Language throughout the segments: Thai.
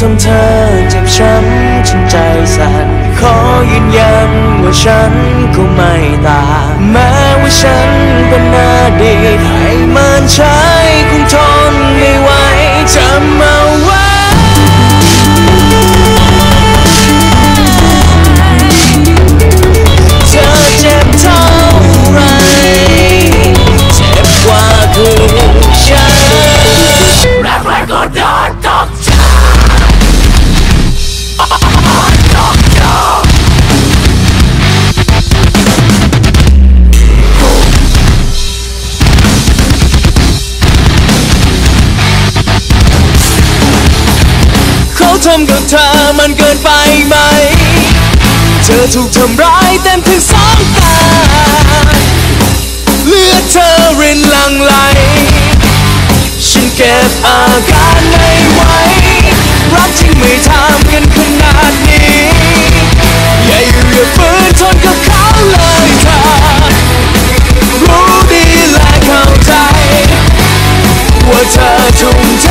ทำเธอเจ็บช้ำจนใจสั่นขอยืนยันว่าฉันก็ไม่ตางแม้ว่าฉันเป็นอดีตให้มันใช้คงทอ ทำกับเธอมันเกินไปไหม เธอถูกทำร้ายเต็มถึงสองตา เลือดเธอรินลังไหล ฉันเก็บอาการไม่ไหว รักจริงไม่ทำกันขนาดนี้ อย่าอยู่อย่าฝืนทนกับเขาเลยค่ะรู้ดีและเข้าใจ ว่าเธอทุ่มเท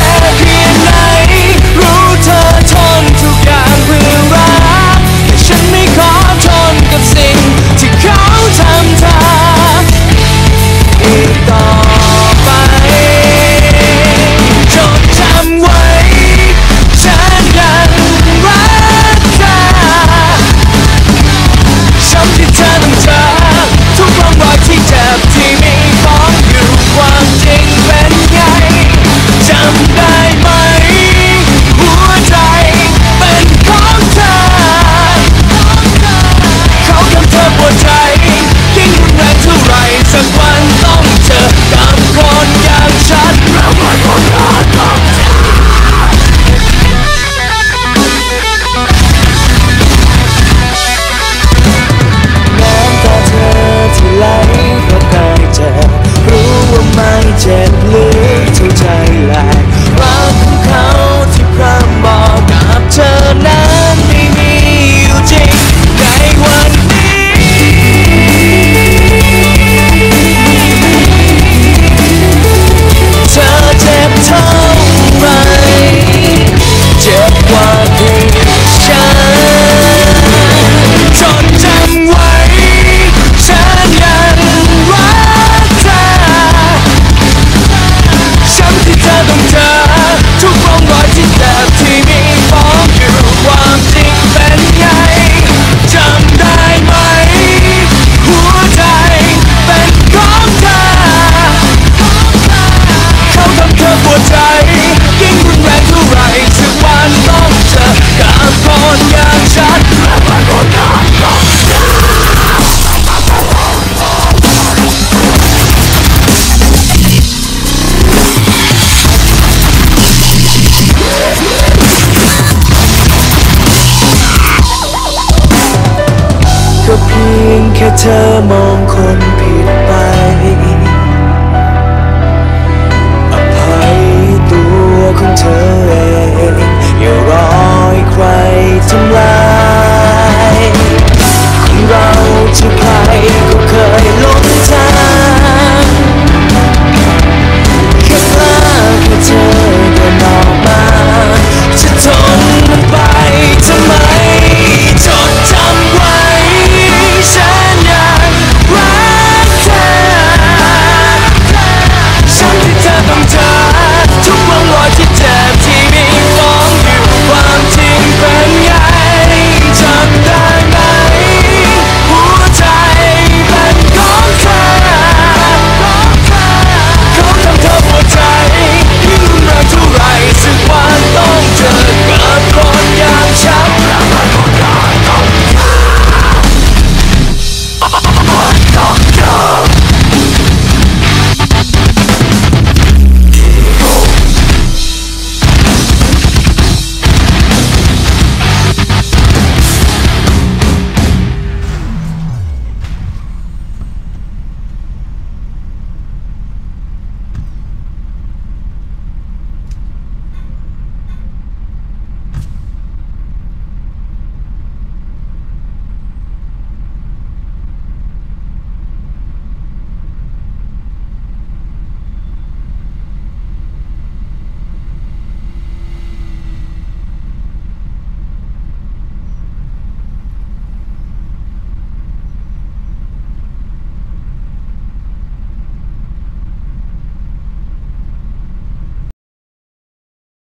turmoil.